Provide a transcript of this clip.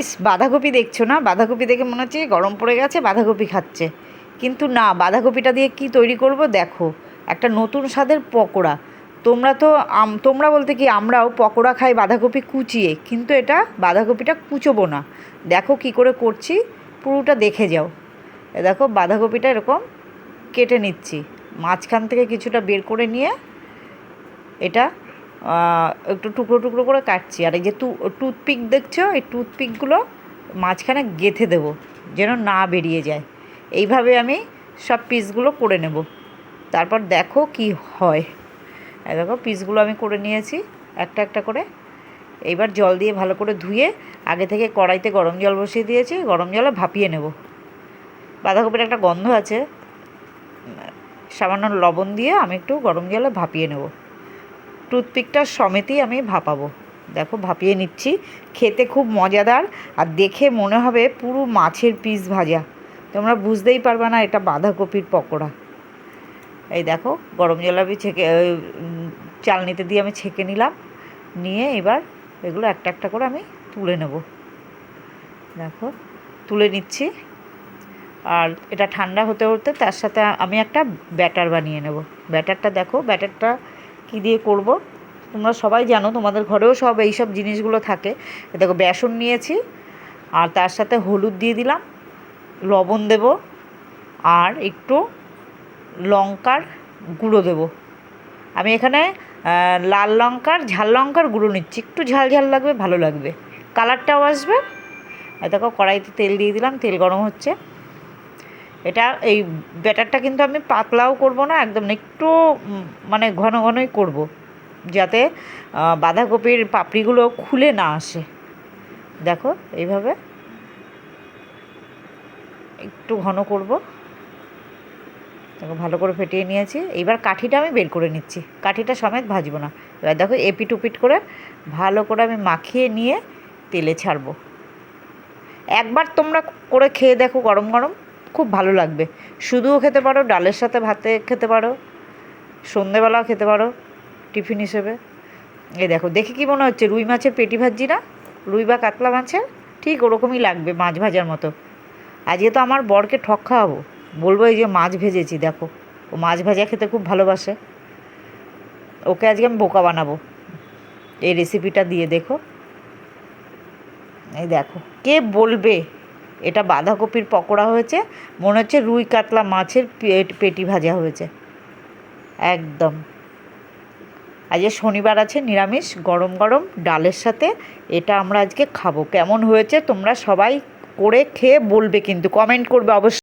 ইস, বাঁধাকপি দেখছ না? বাঁধাকপি দেখে মনে হচ্ছে গরম পড়ে গেছে, বাঁধাকপি খাচ্ছে। কিন্তু না, বাঁধাকপিটা দিয়ে কি তৈরি করব? দেখো, একটা নতুন স্বাদের পকোড়া। তোমরা তো তোমরা বলতে কি, আমরাও পকোড়া খাই বাঁধাকপি কুচিয়ে, কিন্তু এটা বাঁধাকপিটা কুচোবো না। দেখো কি করে করছি, পুরোটা দেখে যাও। দেখো, বাঁধাকপিটা এরকম কেটে নিচ্ছি। মাঝখান থেকে কিছুটা বের করে নিয়ে এটা একটু টুকরো টুকরো করে কাটছি। আর এই যে টুথপিক দেখছ? এই টুথপিকগুলো মাঝখানে গেঁথে দেবো, যেন না বেরিয়ে যায়। এইভাবে আমি সব পিসগুলো করে নেব। তারপর দেখো কি হয়। দেখো, পিসগুলো আমি করে নিয়েছি, একটা একটা করে। এইবার জল দিয়ে ভালো করে ধুয়ে আগে থেকে কড়াইতে গরম জল বসিয়ে দিয়েছি, গরম জলে ভাপিয়ে নেব। বাঁধাকপির একটা গন্ধ আছে। সামান্য লবণ দিয়ে আমি একটু গরম জলে ভাপিয়ে নেব। টুথপিকটা সমেতই আমি ভাপাবো। দেখো, ভাপিয়ে নিচ্ছি। খেতে খুব মজাদার আর দেখে মনে হবে পুরো মাছের পিস ভাজা। তোমরা বুঝতেই পারবে না এটা বাঁধাকপির পকোড়া। এই দেখো, গরম জল আমি ছেঁকে চালনিতে দিয়ে আমি ছেঁকে নিলাম। নিয়ে এবার এগুলো একটা একটা করে আমি তুলে নেব। দেখো, তুলে নিচ্ছি। আর এটা ঠান্ডা হতে হতে তার সাথে আমি একটা ব্যাটার বানিয়ে নেব। ব্যাটারটা দেখো, ব্যাটারটা কী দিয়ে করব? তোমরা সবাই জানো, তোমাদের ঘরেও সব এই সব জিনিসগুলো থাকে। দেখো, বেসন নিয়েছি, আর তার সাথে হলুদ দিয়ে দিলাম, লবণ দেব, আর একটু লঙ্কার গুঁড়ো দেব। আমি এখানে লাল লঙ্কার, ঝাল লঙ্কার গুঁড়ো নিচ্ছি। একটু ঝাল ঝাল লাগবে, ভালো লাগবে। কালারটাও আসবে। দেখো, কড়াইতে তেল দিয়ে দিলাম, তেল গরম হচ্ছে। এটা এই ব্যাটারটা কিন্তু আমি পাতলাও করব না, একদম একটু মানে ঘন ঘনই করব, যাতে বাঁধাকপির পাপড়িগুলো খুলে না আসে। দেখো, এইভাবে একটু ঘন করব। দেখো, ভালো করে ফেটিয়ে নিয়েছি। এইবার কাঠিটা আমি বের করে নিচ্ছি। কাঠিটা সমেত ভাজবো না। এবার দেখো, এপিট উপিট করে ভালো করে আমি মাখিয়ে নিয়ে তেলে ছাড়বো। একবার তোমরা করে খেয়ে দেখো গরম গরম। খুব ভালো লাগবে। শুধুও খেতে পারো, ডালের সাথে ভাতে খেতে পারো, সন্ধেবেলাও খেতে পারো, টিফিন হিসেবে। এই দেখো, দেখে কি মনে হচ্ছে? রুই মাছের পেটি ভাজি না? রুই বা কাতলা মাছের? ঠিক ওরকমই লাগবে মাছ ভাজার মতো। আজকে তো আমার বরকে ঠক খাওয়াবো। বলব এই যে মাছ ভেজেছি, দেখো। ও মাছ ভাজা খেতে খুব ভালোবাসে। ওকে আজকে আমি বোকা বানাবো। এই রেসিপিটা দিয়ে দেখো। এই দেখো, কে বলবে? এটা বাঁধাকপির পকোড়া হয়েছে। মনে হচ্ছে রুই কাতলা মাছের পেট, পেটি ভাজা হয়েছে। একদম। আজকে শনিবার আছে, নিরামিষ, গরম গরম, ডালের সাথে। এটা আমরা আজকে খাব। কেমন হয়েছে তোমরা সবাই করে খেয়ে বলবে কিন্তু কমেন্ট করবে অবশ্যই।